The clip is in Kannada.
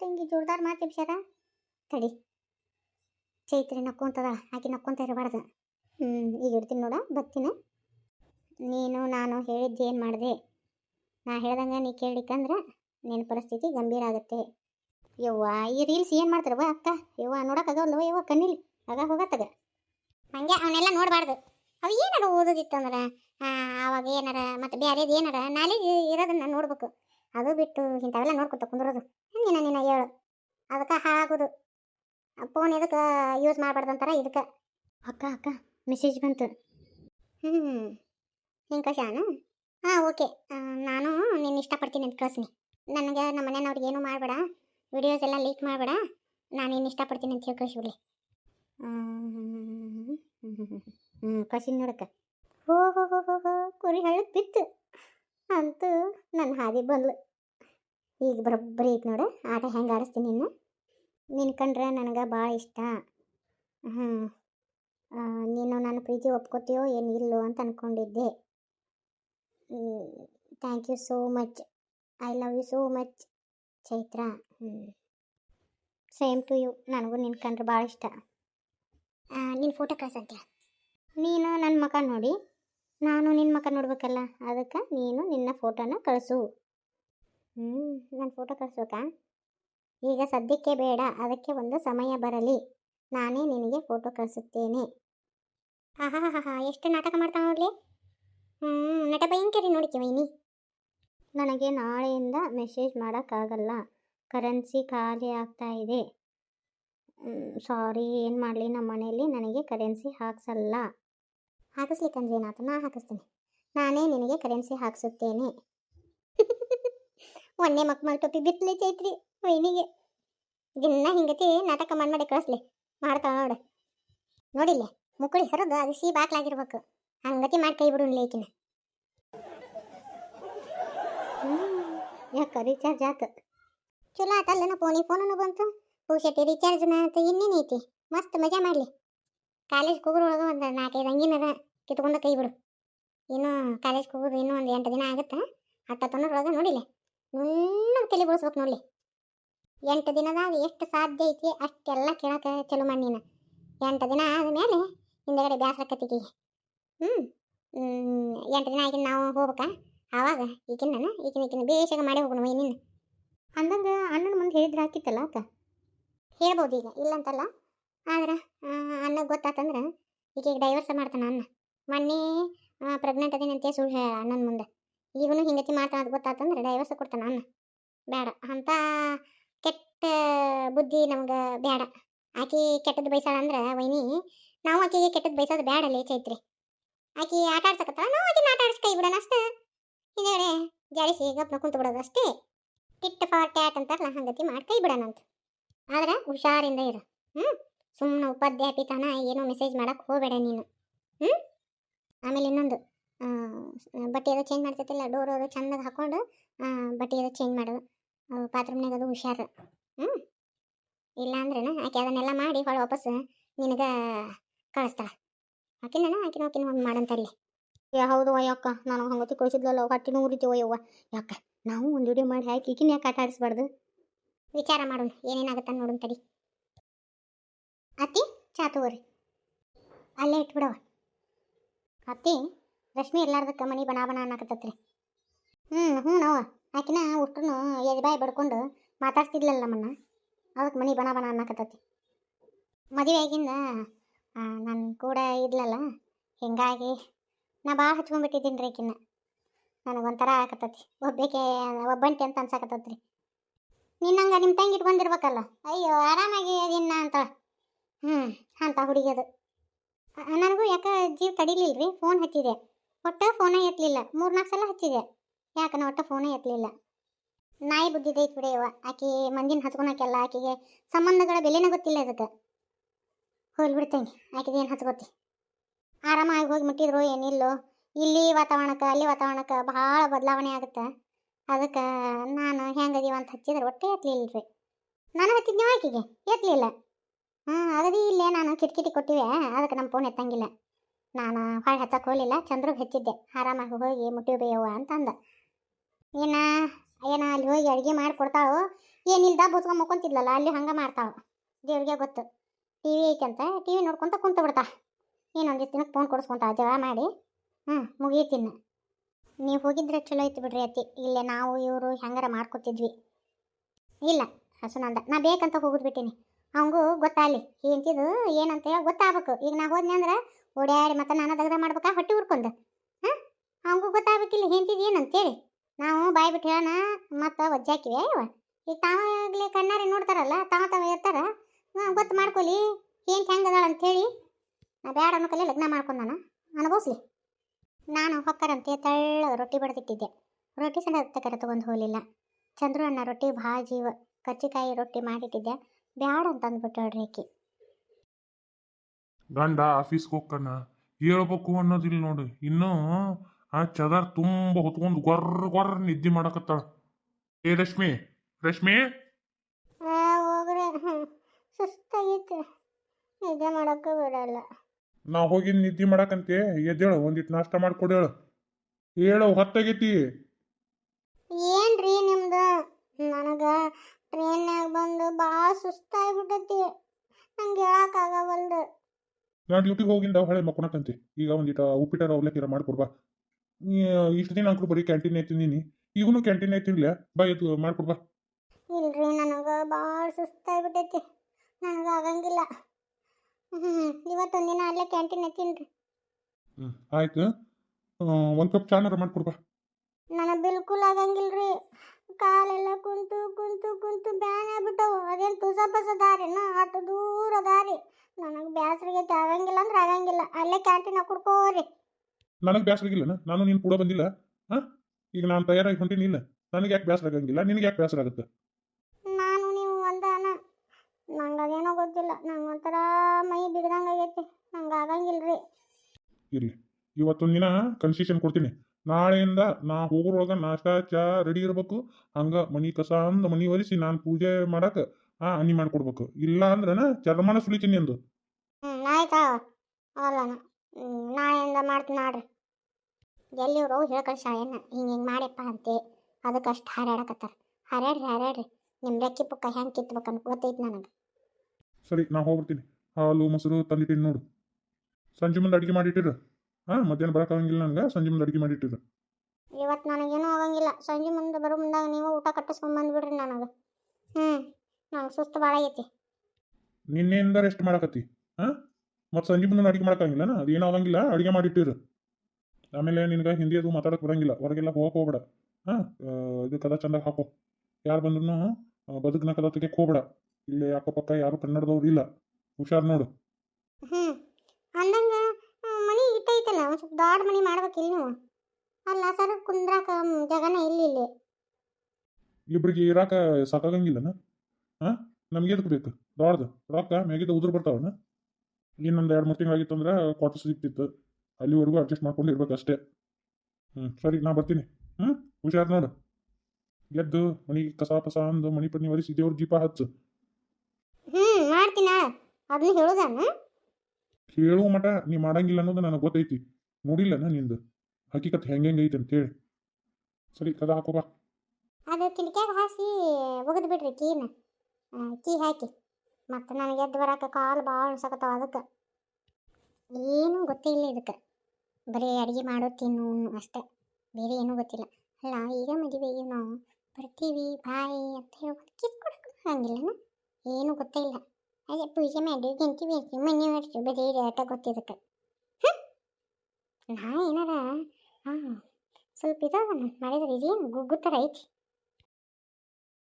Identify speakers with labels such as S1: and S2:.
S1: ತಂಗಿ ಜೋರ್ದಾರ್ ಮಾತು ಎಬ್ಸ್ಯಾರ ತಡಿ. ಚೈತ್ರಿ ನಕ್ಕೊಂತದ, ಆಕೆ ನಕ್ಕೊಂತ ಇರಬಾರ್ದು. ಹ್ಞೂ ಈಗ ಇಡ್ತೀನಿ ನೋಡ ಬರ್ತೀನಿ ನೀನು ನಾನು ಹೇಳಿದ್ದು ಏನು ಮಾಡಿದೆ? ನಾ ಹೇಳ್ದಂಗೆ ನೀ ಕೇಳಿಕಂದ್ರೆ ನಿನ್ನ ಪರಿಸ್ಥಿತಿ ಗಂಭೀರ ಆಗುತ್ತೆ. ಯವ್ವ, ಈ ರೀಲ್ಸ್ ಏನು ಮಾಡ್ತಾರವ್ವ ಅಕ್ಕ? ಯವ್ವ ನೋಡೋಕ್ಕಾಗಲ್ವ ಯವ್ವ, ಕಣ್ಣಿಲಿ. ಆಗ ಹೋಗತ್ತಾಗ ಹಂಗೆ ಅವನ್ನೆಲ್ಲ ನೋಡಬಾರ್ದು. ಅವು ಏನಾರ ಓದೋದಿತ್ತಂದ್ರೆ ಅವಾಗ ಏನಾರ, ಮತ್ತು ಬೇರೆದು ಏನಾರ ನಾಲೆಜ್ ಇರೋದನ್ನ ನೋಡ್ಬೇಕು. ಅದು ಬಿಟ್ಟು ಇಂಥವೆಲ್ಲ ನೋಡ್ಕೊತ ಕುಂದ್ರೋದು. ಹಂಗೆ ನಿನ್ನ ಹೇಳು. ಅದಕ್ಕೆ ಹಾಳಾಗೋದು. ಫೋನ್ ಎದಕ್ಕೆ ಯೂಸ್ ಮಾಡಬಾರ್ದು ಅಂತಾರ ಇದಕ್ಕೆ. ಅಕ್ಕ ಅಕ್ಕ ಮೆಸೇಜ್ ಬಂತು. ಹ್ಞೂ ಹಿಂಗೆ ಕಶಾನ ಹಾಂ ಓಕೆ ನಾನು ನಿನ್ನ ಇಷ್ಟಪಡ್ತೀನಿ ಅಂತ ಕಳಿಸ್ನಿ. ನನಗೆ ನಮ್ಮ ಮನೆಯವ್ರಿಗೆ ಏನೂ ಮಾಡಬೇಡ. ವಿಡಿಯೋಸ್ ಎಲ್ಲ ಲೀಕ್ ಮಾಡಬೇಡ. ನಾನು ನಿನ್ನ ಇಷ್ಟಪಡ್ತೀನಿ ಅಂತ ಹೇಳಿ ಕಳಿಸ್ಬಿಡ್ಲಿ. ಹ್ಞೂ ಕಳ್ಸಿನ ನೋಡಕ್ಕ ಹೋ ಹೋ ಹೋ ಹೋ ಕುರಿ ಹೇಳಕ್ಕೆ ಬಿತ್ತು. ಅಂತೂ ನನ್ನ ಹಾದಿ ಬಂದ್ಲು. ಈಗ ಬರೋಬ್ಬರಿ ಐತೆ ನೋಡು. ಆಟ ಹೆಂಗೆ ಆಡಿಸ್ತೀನಿ ನಿನ್ನ ನಿನ್ನ ಕಂಡ್ರೆ ನನಗೆ ಭಾಳ ಇಷ್ಟ. ಹ್ಞೂ ನೀನು ನನ್ನ ಪ್ರೀತಿ ಒಪ್ಕೋತೀಯೋ ಏನು ಇಲ್ಲೋ ಅಂತ ಅಂದ್ಕೊಂಡಿದ್ದೆ thank you so much I love you so much Chaitra. ಹ್ಞೂ ಸೇಮ್ ಟು ಯು ನನಗೂ ನಿನ್ನ ಕಂಡ್ರೆ ಭಾಳ ಇಷ್ಟ. ನಿನ್ನ ಫೋಟೋ ಕಳ್ಸಂತೆ ನೀನು ನನ್ನ ಮಕ ನೋಡಿ. ನಾನು ನಿನ್ನ ಮಕ ನೋಡ್ಬೇಕಲ್ಲ. ಅದಕ್ಕೆ ನೀನು ನಿನ್ನ ಫೋಟೋನ ಕಳಿಸು. ಹ್ಞೂ ನನ್ನ ಫೋಟೋ ಕಳಿಸ್ಬೇಕಾ? ಈಗ ಸದ್ಯಕ್ಕೆ ಬೇಡ, ಅದಕ್ಕೆ ಒಂದು ಸಮಯ ಬರಲಿ. ನಾನೇ ನಿನಗೆ ಫೋಟೋ ಕಳಿಸುತ್ತೇನೆ. ಹಾ ಹಾ ಹಾ ಎಷ್ಟು ನಾಟಕ ಮಾಡ್ತಾ ನೋಡಲಿ. ಹ್ಞೂ ನಟ ಭಯಂಕರಿ ನೋಡಿಕೆ ನನಗೆ ನಾಳೆಯಿಂದ ಮೆಸೇಜ್ ಮಾಡೋಕ್ಕಾಗಲ್ಲ. ಕರೆನ್ಸಿ ಖಾಲಿ ಆಗ್ತಾ ಇದೆ. ಸಾರಿ ಏನು ಮಾಡಲಿ? ನಮ್ಮ ಮನೆಯಲ್ಲಿ ನನಗೆ ಕರೆನ್ಸಿ ಹಾಕ್ಸಲ್ಲ. ಹಾಕಿಸ್ಲಿಕ್ಕಂದ್ರೆ ಏನಾಯ್ತು ನಾ ಹಾಕಿಸ್ತೀನಿ. ನಾನೇ ನಿನಗೆ ಕರೆನ್ಸಿ ಹಾಕಿಸುತ್ತೇನೆ. ಒಂದೇ ಮಕ್ಮಲ್ ಟೊಪ್ಪಿ ಬಿತ್ತಲಿ ಚೈತ್ರಿ. ವೈನಿಗೆ. ದಿನ ಹಿಂಗತಿ ನಾಟಕ ಮಾಡಿ ಮಾಡಿ ಕಳಿಸ್ಲಿ. ಮಾಡ್ತಾವ ನೋಡು. ನೋಡಿಲ್ಲ ಮುಕ್ಕಳಿ ಅದು ಸಿ ಬಾಕ್ಲಾಗಿರ್ಬೇಕು. ಹಂಗತಿ ಮಾಡಿ ಕೈ ಬಿಡು ಲೇಕಿನ ಯಾಕ ರೀಚಾರ್ಜ್ ಆತು? ಚಲೋ ಆತಲ್ಲನ ಫೋನಿ ಫೋನೂ ಬಂತು. ಪೂಸೆಟ್ಟಿ ರೀಚಾರ್ಜ್ನ ಅಂತ ಇನ್ನೇನೈತಿ ಮಸ್ತ್ ಮಜಾ ಮಾಡಲಿ. ಕಾಲೇಜ್ ಕೂಗ್ರೊಳಗೆ ಒಂದು ನಾಲ್ಕೈದು ಹಂಗಿನದ ಕಿತ್ಕೊಂಡು ಕೈ ಬಿಡು. ಇನ್ನೂ ಕಾಲೇಜ್ ಹೋಗೋದು ಇನ್ನೂ ಒಂದು ಎಂಟು ದಿನ ಆಗುತ್ತೆ? ಹತ್ತೊಂದರೊಳಗೆ ನೋಡಿಲ್ಲ ನುಣ್ಣಗೆ ತಲೆ ಬೋಳಿಸ್ಬೇಕು ನೋಡಲಿ. ಎಂಟು ದಿನದಾಗ ಎಷ್ಟು ಸಾಧ್ಯ ಐತಿ ಅಷ್ಟೆಲ್ಲ ಕೇಳಕ್ಕೆ ಚಲೋ ಮಣ್ಣಿನ ಎಂಟು ದಿನ ಆದಮೇಲೆ ಹಿಂದೆಗಡೆ ಬ್ಯಾಸರಕತ್ತಿಗೆ ಹ್ಞೂ ಎಂಟು ದಿನ ಆಗಿನ ನಾವು ಹೋಗ್ಬೇಕಾ? ಆವಾಗ ಈಗಿನ ನಾನು ಈಗಿನ ಈಗಿನ ಬೇಷಾಗ ಮಾಡಿ ಹೋಗೋಣ ನಿನ್ನ ಅಂದಂಗೆ ಅಣ್ಣನ ಮುಂದೆ ಹೇಳಿದ್ರೆ ಹಾಕಿತ್ತಲ್ಲ ಅಕ್ಕ ಹೇಳ್ಬೋದು ಈಗ, ಇಲ್ಲಂತಲ್ಲ. ಆದ್ರೆ ಅಣ್ಣಗೆ ಗೊತ್ತಾತಂದ್ರೆ ಈಗೀಗ ಡೈವರ್ಸ ಮಾಡ್ತಾನೆ ಅಣ್ಣ. ಮೊನ್ನೆ ಪ್ರೆಗ್ನೆಂಟ್ ಅದೇನಂತೆ ಸುಳ್ಳು ಹೇಳ ಅಣ್ಣನ ಮುಂದೆ. ಈಗಲೂ ಹಿಂಗತಿ ಮಾಡ್ತಾನೆ ಅದು ಗೊತ್ತಾತಂದ್ರೆ ಡೈವರ್ಸ್ ಕೊಡ್ತಾನೆ ಅನ್ನ ಬೇಡ ಅಂತ ಕೆಟ್ಟ ಬುದ್ಧಿ ನಮ್ಗೆ ಬೇಡ ಆಕೆ ಕೆಟ್ಟದ್ದು ಬಯಸಾಳ ಅಂದ್ರೆ ವೈನಿ, ನಾವು ಆಕೆಗೆ ಕೆಟ್ಟದ್ದು ಬಯಸೋದು ಬೇಡಲ್ಲೇ ಚೈತ್ರಿ. ಆಕೆ ಆಟ ಆಡ್ಸಕತ್ತಾಳ, ನಾವು ಆಕಿನ ಆಟ ಕೈ ಬಿಡೋಣ ಅಷ್ಟೇ. ಹಿಂದೆ ಜಾಡಿಸಿ ಗಪ್ನ ಕುಂತು ಬಿಡೋದು ಅಷ್ಟೇ. ಟಿಟ್ ಫಾರ್ ಟ್ಯಾಟ್ ಅಂತಾರಲ್ಲ, ಹಂಗತಿ ಮಾಡಿ ಕೈ ಬಿಡೋಣ ಅಂತ. ಆದ್ರೆ ಹುಷಾರಿಂದ ಇರು. ಹ್ಞೂ ಸುಮ್ಮನೆ ಉಪಾಧ್ಯಾಪಿತಾನ ಏನೋ ಮೆಸೇಜ್ ಮಾಡಕ್ಕೆ ಹೋಗಬೇಡ ನೀನು. ಹ್ಞೂ ಆಮೇಲೆ ಇನ್ನೊಂದು. ಬಟ್ಟೆ ಅದು ಚೇಂಜ್ ಮಾಡ್ತೈತಿಲ್ಲ ಡೋರ್ ಅದು ಚಂದಾಗ ಹಾಕೊಂಡು ಬಟ್ಟೆ ಅದು ಚೇಂಜ್ ಮಾಡೋದು ಬಾತ್ರೂಮ್ನಾಗ ಅದು ಹುಷಾರು. ಹ್ಞೂ ಇಲ್ಲ ಅಂದ್ರೇನು, ಆಕೆ ಅದನ್ನೆಲ್ಲ ಮಾಡಿ ಹೊಳೆ ವಾಪಸ್ ನಿನಗೆ ಕಳಿಸ್ತಾಳೆ. ಆಕಿನ ಆಕಿನ ಆಕಿನ ಒಂದು ಮಾಡಂತಲ್ಲಿ ಯಾ ಹೌದು ಅಯ್ಯಕ್ಕ ನಾನು ಹಂಗತಿ ಕಳಿಸಿದ್ಲಲ್ಲ ಹೊಟ್ಟಿನ ಉರಿತೀವ ಯವ್ವ? ಯಾಕ? ನಾವು ಒಂದು ವಿಡಿಯೋ ಮಾಡಿ ಹಾಕಿ ಈಗಿನ ಯಾಕೆ ಆಟ ಆಡಿಸ್ಬಾರ್ದು? ವಿಚಾರ ಮಾಡೋಣ ಏನೇನಾಗತ್ತ ನೋಡೋಣ ತಡಿ. ಅತ್ತಿ, ಚಾ ತಗೋರಿ. ಅಲ್ಲೇ ಇಟ್ಬಿಡವ ಅತ್ತಿ? ರಶ್ಮಿ ಇರ್ಲಾರ್ದಕ್ಕೆ ಮನಿ ಬಣ ಬಣ ಅನ್ನಕತ್ತತ್ರಿ. ಹ್ಞೂ ಹ್ಞೂ ನಾವ. ಆಕಿನ ಉಷ್ಟ್ರು ಎದ್ಬಾಯಿ ಬಡ್ಕೊಂಡು ಮಾತಾಡ್ತಿದ್ಲಲ್ಲ ನಮ್ಮನ್ನ. ಅದಕ್ಕೆ ಮನಿ ಬಣ ಬಣ ಅನ್ನಕತ್ತೈತಿ ಮದುವೆ ಆಗಿಂದ ನನ್ನ ಕೂಡ ಇದ್ಲಲ್ಲ, ಹಿಂಗಾಗಿ ನಾ ಭಾಳ ಹಚ್ಕೊಂಡ್ಬಿಟ್ಟಿದ್ದೀನಿ ರೀ ಆಕಿನ್ನ. ನನಗೊಂಥರ ಆಕತ್ತತಿ ಒಬ್ಬೇಕೆ ಒಬ್ಬಂಟಿ ಅಂತ ಅನ್ಸಾಕತ್ತತ್ರಿ. ನಿನ್ನಂಗೆ ನಿಮ್ಮ ತಂಗಿ ಇಟ್ಕೊಂಡಿರ್ಬೇಕಲ್ಲ ಅಯ್ಯೋ, ಆರಾಮಾಗಿ ಅದಿನ್ನ ಅಂತ ಹ್ಞೂ ಅಂತ ಹುಡುಗಿ ಅದು ಅ- ನನಗೂ ಯಾಕೆ ಜೀವ ತಡಿಲಿಲ್ಲ ರೀ ಫೋನ್ ಹಚ್ಚಿದೆ ಒಟ್ಟ ಫೋನ ಎತ್ತಲಿಲ್ಲ ಮೂರು ನಾಲ್ಕು ಸಲ ಹಚ್ಚಿದೆ. ಯಾಕನ ಒಟ್ಟ ಫೋನ ಎತ್ತಲಿಲ್ಲ ನಾಯಿ ಬುದ್ಧಿದೈತೆ ಬಿಡಿ ಯವ್ವ. ಆಕೆ ಮಂದಿನ ಹಚ್ಕೊಳಕ್ಕೆಲ್ಲ ಆಕೆಗೆ ಸಂಬಂಧಗಳ ಬೆಲೆನ ಗೊತ್ತಿಲ್ಲ ಅದಕ್ಕೆ ಹೋಲ್ ಬಿಡ್ತೇನೆ ಏನು ಹಚ್ಕೋತಿ? ಆರಾಮಾಗಿ ಹೋಗಿ ಮುಟ್ಟಿದ್ರು ಏನಿಲ್ಲೋ. ಇಲ್ಲಿ ವಾತಾವರಣಕ್ಕೆ, ಅಲ್ಲಿ ವಾತಾವರಣಕ್ಕೆ ಭಾಳ ಬದಲಾವಣೆ ಆಗುತ್ತೆ. ಅದಕ್ಕೆ ನಾನು ಹೆಂಗದೀವ ಅಂತ ಹಚ್ಚಿದ್ರೆ ಒಟ್ಟೆ ಎತ್ತಲಿಲ್ಲ ರೀ ನಾನು ಹಚ್ಚಿದ್ನಿ ಆಕೆಗೆ? ಎತ್ತಲಿಲ್ಲ ಹಾಂ ಅಗದಿ ಇಲ್ಲೇ ನಾನು ಕಿಟಕಿಟಿ ಕೊಟ್ಟಿವೆ. ಅದಕ್ಕೆ ನಮ್ಮ ಫೋನ್ ಎತ್ತಂಗಿಲ್ಲ. ನಾನು ಹೊಳೆ ಹಚ್ಚಕ್ಕೆ ಹೋಗಲಿಲ್ಲ, ಚಂದ್ರಗೆ ಹಚ್ಚಿದ್ದೆ. ಆರಾಮಾಗಿ ಹೋಗಿ ಮುಟ್ಟಿ ಬೇಯವ್ವ ಅಂತ ಅಂದ ಏನ ಏನ ಅಲ್ಲಿ ಹೋಗಿ ಅಡುಗೆ ಮಾಡಿ ಕೊಡ್ತಾಳೋ ಏನಿಲ್ದ ಬುತ್ಕೊಂಡು ಮುಕ್ಕೊಂತಿದ್ಲಲ್ಲ, ಅಲ್ಲಿ ಹಂಗೆ ಮಾಡ್ತಾಳು. ದೇವ್ರಿಗೆ ಗೊತ್ತು. ಟಿ ವಿ ಐತಂತ ಟಿ ವಿ ನೋಡ್ಕೊಂತ ಕುಂತು ಬಿಡ್ತಾ. ಇನ್ನೊಂದಿಷ್ಟು ದಿನಕ್ಕೆ ಫೋನ್ ಕೊಡಿಸ್ಕೊಂತ, ಜಗಳ ಮಾಡಿ. ಹ್ಞೂ ಮುಗೀತಿನ್ನ ನೀವು ಹೋಗಿದ್ರೆ ಚಲೋ ಐತಿ ಬಿಡ್ರಿ ಅತ್ತಿ. ಇಲ್ಲೇ ನಾವು, ಇವರು ಹೆಂಗಾರ ಮಾಡ್ಕೊತಿದ್ವಿ. ಇಲ್ಲ, ಹಸುನಂದ, ನಾ ಬೇಕಂತ ಹೋಗಿದ್ಬಿಟ್ಟಿನಿ ಅವಂಗೂ ಗೊತ್ತಾಗಲಿ. ಎಂತಿದು ಏನಂತ ಹೇಳಿ ಗೊತ್ತಾಗಬೇಕು. ಈಗ ನಾ ಹೋದ್ನೆ ಅಂದ್ರೆ ಓಡ್ಯಾಡಿ ಮತ್ತೆ ನಾನು ದಗದ ಮಾಡ್ಬೇಕಾ? ಹೊಟ್ಟೆ ಉರ್ಕೊಂಡು. ಹಾಂ? ಅವಂಗೂ ಗೊತ್ತಾಗ್ಬೇಕಿಲ್ಲ ಹೆಂತಿದ್ ಏನಂತೇಳಿ ನಾವು ಬಾಯಿ ಬಿಟ್ಟು ಹೇಳೋಣ, ಮತ್ತೆ ಒಜ್ಜಾಕಿವಿ ಇವ ಈಗ ತಾವಾಗಲಿ ಕಣ್ಣಾರಿ ನೋಡ್ತಾರಲ್ಲ, ತಾವ ತಾವ ಇರ್ತಾರ. ಗೊತ್ತು ಮಾಡ್ಕೊಲಿ, ಏನು ಹೆಂಗದಾಳ ಅಂಥೇಳಿ ನಾ ಬ್ಯಾಡ ಅನ್ನೋ ಕಲೆ ಲಗ್ನ ಮಾಡ್ಕೊಂಡಾನ ಅನುಭವಿಸ್ಲಿ. ನಾನು ಹೊಕ್ಕರಂತೆ ತಳ್ಳ ರೊಟ್ಟಿ ಬಡ್ದಿಟ್ಟಿದ್ದೆ. ರೊಟ್ಟಿ ಸಣ್ಣ ತಕರ ತೊಗೊಂಡು ಹೋಗಲಿಲ್ಲ. ಚಂದ್ರು ಅಣ್ಣ ರೊಟ್ಟಿ ಭಾಳ ಜೀವ ಕಚ್ಚಿಕಾಯಿ ರೊಟ್ಟಿ ಮಾಡಿಟ್ಟಿದ್ದೆ. ಬ್ಯಾಡ ಅಂತ ಅಂದ್ಬಿಟ್ಟಳ್ರಿ ಆಕಿ.
S2: ಗಂಡ ಆಫೀಸ್ಗೆ ಹೋಗ್ಕಣ ಹೇಳ್ಬೇಕು ಅನ್ನೋದಿಲ್ಲ ನೋಡಿ. ಇನ್ನೂ ಆ ಚದರ್ ತುಂಬ ಹೊತ್ಕೊಂಡು ಗೊರ್ರ ಗೊರ್ರ ನಿದ್ದೆ ಮಾಡಕತ್ತಾಳ. ಏ ರಶ್ಮಿ ರಶ್ಮಿ?
S1: ನಿದ್ದೆ ಮಾಡಕ್ಕ ಬಿಡಲ್ಲ.
S2: ನಾ ಹೋಗಿ ನಿದ್ದೆ ಮಾಡಕಂತೆ ಎದ್ದೇಳು ಒಂದಿಟ್ಟು ನಾಷ್ಟ ಮಾಡ್ಕೊಡೇಳು ಹೇಳು. ಹೊತ್ತಾಗೈತಿ.
S1: ಏನ್ರಿ ನಿಮ್ದು? ನನಗೆ ಟ್ರೈನ್ಯಾಗ ಬಂದು ಭಾಳ ಸುಸ್ತಾಗ್ಬಿಟ್ಟೈತಿ. ನಂಗೆ
S2: ನಾ ಡ್ಯೂಟಿಗೆ ಹೋಗಿಂದ ಹೊಳೆ ಮಕ್ಕೊಳಕಂತೆ ಈಗ ಒಂದಿಟ ಉಪ್ಪಿಟ್ಟಾರ ಅವಲಕ್ಕಿರ ಮಾಡ್ಕೊಡ್ಬಾ ಇಷ್ಟು ದಿನ ಅಂಕರು ಬರೀ ಕ್ಯಾಂಟೀನ್ ತಿಂದೀನಿ. ಈಗೂ ಕ್ಯಾಂಟೀನ್ ಐತಿಲ್ಲ ಬಾ ಎದ್ದು ಮಾಡ್ಕೊಡ್ಬಾ
S1: ಇಲ್ರಿ ನನಗೆ ಭಾಳ ಸುಸ್ತಾಗ್ಬಿಟ್ಟೈತಿ. ನನಗೆ ಆಗಂಗಿಲ್ಲ. ಹ್ಞೂ ಇವತ್ತೊಂದಿನ ಅಲ್ಲೇ ಕ್ಯಾಂಟೀನ್ ತಿನ್ರಿ.
S2: ಹ್ಞೂ ಆಯ್ತು. ಒಂದು ಕಪ್ ಚಾನಾರ ಮಾಡ್ಕೊಡ್ಬಾ
S1: ನನಗೆ ಬಿಲ್ಕುಲ್ ಆಗಂಗಿಲ್ರಿ. ಕಾಲೆಲ್ಲ ಕುಂತು ಕುಂತು ಕುಂತು ಬ್ಯಾನೆ ಆಗ್ಬಿಟ್ಟವು. ಅದೇನು ತುಸ ಪಸ ದಾರಿನ ಅಷ್ಟು ದೂರ ದಾರಿ. ನನಗೆ ಬ್ಯಾಸ್ರಿಗೆ ಆಗಂಗಿಲ್ಲ ಅಂದ್ರೆ ಆಗಂಗಿಲ್ಲ. ಅಲ್ಲೇ ಕ್ಯಾಂಟೀನ್ ಕುಡ್ಕೋರಿ.
S2: ನನಗೆ ಬೇಸರ ಆಗಿಲ್ಲನ ನಾನು ನೀನು ಕೂಡ ಬಂದಿಲ್ಲ? ಹಾಂ? ಈಗ ನಾನು ತಯಾರಾಗಿ ಹೊಂಟೀನಿ ಇಲ್ಲ? ನನಗೆ ಯಾಕೆ ಬ್ಯಾಸರ ಆಗಂಗಿಲ್ಲ? ನಿನಗೆ ಯಾಕೆ ಬ್ಯಾಸರ ಆಗುತ್ತೆ?
S1: ನಾನು ನೀವು ಒಂದಾನ. ನಂಗೆ ಅದೇನೋ ಗೊತ್ತಿಲ್ಲ. ನಂಗೆ ಒಂಥರ ಮೈ ಬಿಡ್ದಂಗೆ ಆಗೈತಿ. ನಂಗೆ ಆಗಂಗಿಲ್ಲ ರೀ
S2: ಇರಲಿ. ಇವತ್ತೊಂದು ದಿನ ಕನ್ಸೆಷನ್ ಕೊಡ್ತೀನಿ. ನಾಳೆಯಿಂದ ನಾ ಹೋಗೋರೊಳಗ ನಾಷ್ಟಾ ಚಾ ರೆಡಿ ಇರ್ಬೇಕು. ಹಂಗ ಮನಿ ಕಸ ಅಂದ ಮನಿ ಒರೆಸಿ ನಾನು ಪೂಜೆ ಮಾಡಾಕ ಆ ಅನಿ ಮಾಡ್ಕೊಡ್ಬೇಕು. ಇಲ್ಲ ಅಂದ್ರನ ಚರ್ಮನ ಸುಲಿತೀನಿ ಅಂದು.
S1: ಹ್ಞೂ ಆಯ್ತಾ ಅಲ್ಲನ ನಾಳೆಯಿಂದ ಮಾಡ್ತೀನಿ ನೋಡ್ರಿ. ಎಲ್ಲಿವ್ರು ಹೇಳ್ಕಳ್ಸ ಶಾಯನ್ನ ಹಿಂಗೆ ಹಿಂಗೆ ಮಾಡ್ಯಪ್ಪ ಅಂತೆ ಅದಕ್ಕೆ ಅಷ್ಟು ಹಾರಾಡಕತ್ತಾರ. ಹಾರಾಡ್ರಿ ಹಾರಾಡ್ರಿ. ನಿಮ್ಮ ರೆಕ್ಕಿ ಪುಕ್ಕ ಹೆಂಗೆ ಕಿತ್ಬೇಕಂತ ಗೊತ್ತೈತಿ ನನಗೆ.
S2: ಸರಿ ನಾ ಹೋಗ್ಬಿಡ್ತೀನಿ. ಹಾಲು ಮೊಸರು ತಂದಿಟ್ಟಿನಿ ನೋಡು. ಸಂಜೆ ಮುಂದೆ ಅಡುಗೆ ಮಾಡಿಟ್ಟಿರು ಹಾಂ ಮಧ್ಯಾಹ್ನ ಆಗಂಗಿಲ್ಲ ನನಗೆ ಸಂಜೆ ಮುಂದೆ ಅಡುಗೆ ಇಟ್ಟಿದ್ರು
S1: ಇವತ್ತು ನನಗೇನು ಆಗಂಗಿಲ್ಲ. ಸಂಜೆ ಮುಂದೆ ಬರೋ ಮುಂದಾಗ ನೀವು ಊಟ ಕಟ್ಟಿಸ್ಕೊಂಡ್ ಬಂದ್ಬಿಡ್ರಿ ನನಗೆ. ಹ್ಞೂ ನಂಗೆ ಸುಸ್ತು ಭಾಳ ಐತಿ
S2: ನಿನ್ನೆಯಿಂದ ರೆಸ್ಟ್ ಮಾಡಕತ್ತಿ. ಹಾಂ ಮತ್ತು ಸಂಜೆ ಮುಂದೆ ಅಡುಗೆ ಮಾಡೋಕ್ಕಾಗಿಲ್ಲನ ಅದು ಏನು ಆಗಂಗಿಲ್ಲ ಅಡುಗೆ ಮಾಡಿಟ್ಟಿರು. ಆಮೇಲೆ ನಿನಗೆ ಹಿಂದಿ ಅದು ಮಾತಾಡೋಕೆ ಬರಂಗಿಲ್ಲ ಹೊರಗೆಲ್ಲ ಹೋಗಕ್ಕೆ ಹೋಗ್ಬೇಡ. ಹಾಂ ಇದು ಕದ ಚಂದ ಹಾಕೋ. ಯಾರು ಬಂದ್ರು ಬದುಕ್ನ ಕದ ತೆಗಿಯಕ್ಕೆ ಹೋಗ್ಬೇಡ. ಇಲ್ಲಿ ಅಕ್ಕಪಕ್ಕ ಯಾರು ಕನ್ನಡದವ್ರು ಇಲ್ಲ. ಹುಷಾರು ನೋಡು
S1: ಹ್ಞೂ ಅಂದಂಗೆ ಮನೆ ಇಟ್ಟೈತಲ್ಲ ಒಂದು ಸ್ವಲ್ಪ ದೊಡ್ಡ ಮನೆ ಮಾಡ್ಬೇಕಿಲ್ಲ ನೀವು. ಅಲ್ಲ ಸರ್ ಕುಂದ್ರಾಕ ಜಗನ ಇಲ್ಲಿ ಇಲ್ಲಿ.
S2: ಇಬ್ರಿಗೆ ಇರಾಕ ಸಾಕಾಗಂಗಿಲ್ಲನ? ಹಾಂ ನಮ್ಗೆ ಎದಕ್ಕೆ ಬೇಕು? ದೊಡ್ಡದು ರೊಕ್ಕ ಮ್ಯಾಗಿದ್ದ ಉದುರು ಬರ್ತಾವನ? ಇನ್ನೊಂದು ಎರಡು ಮೂರು ತಿಂಗಳಾಗಿತ್ತು ಅಂದ್ರೆ ಕ್ವಾರ್ಟರ್ ಸಿಗ್ತಿತ್ತು. ಅಲ್ಲಿವರೆಗೂ ಅಡ್ಜಸ್ಟ್ ಮಾಡ್ಕೊಂಡು ಇರ್ಬೇಕು ಅಷ್ಟೇ ಹ್ಞೂ ಸರಿ ನಾ ಬರ್ತೀನಿ. ಹ್ಞೂ ಹುಷಾರ್ ನೋಡು. ಎದ್ದು ಮಣಿ ಕಸ ಪಸ ಅಂದು ಮನಿ ಪನಿ ಒರೆಸಿ ದೇವ್ರ ದೀಪ ಹಚ್ಚು.
S1: ಹ್ಞೂ ಮಾಡ್ತೀನಿ ಅದನ್ನ ಹೇಳೋದಾನ?
S2: ಹೇಳುವ ಮಠ ನೀ ಮಾಡಂಗಿಲ್ಲ ಅನ್ನೋದು ನನಗೆ ಗೊತ್ತೈತಿ. ನೋಡಿಲ್ಲನ ನಿಂದು. ಹೆಂಗೆ ಅಂತ ಅಂತೇಳಿ. ಸರಿ ಕದ ಹಾಕೋ ಬಾ.
S1: ಅದು ಕಿಟಕಿಯಾಗ ಹಾಸಿ ಒಗದು ಬಿಡ್ರಿ ಕೀನ. ಕೀ ಹಾಕಿ. ಮತ್ತು ನನಗೆ ಎದ್ದು ಬರಕ್ಕೆ ಕಾಲು ಭಾಳ ಅನ್ಸಕತ್ತಾವ ಅದಕ್ಕೆ. ಏನೂ ಗೊತ್ತಿಲ್ಲ ಇದಕ್ಕೆ. ಬರೀ ಅಡುಗೆ ಮಾಡೋ, ತಿನ್ನು ಅಷ್ಟೇ. ಬೇರೆ ಏನೂ ಗೊತ್ತಿಲ್ಲ. ಅಲ್ಲ, ಈಗ ಮದುವೆಗೆ ಏನೋ ಬರ್ತೀವಿ, ಬಾಯಿ ಅಂತ ಹೇಳ್ಬಿಟ್ಟು ಕಿತ್ಕೊಡಕ್ಕೆ ಆಗಂಗಿಲ್ಲನ ಏನೂ? ಗೊತ್ತೇ ಇಲ್ಲ. ಅದೇ ಪೂಜೆ ಮಾಡಿ ಬೇಸಿ ಮನೆ ಮಾಡ್ತೀವಿ ಬರೀ ಆಟ ಗೊತ್ತಿದ್ದಕ್ಕೆ ನಾ ಏನಾರ? ಹಾಂ ಸ್ವಲ್ಪ ಇದಾವ ಮಾಡಿದ್ರೆ ಇದೇನು ಗುಗ್ಗು ಥರ ಐತಿ.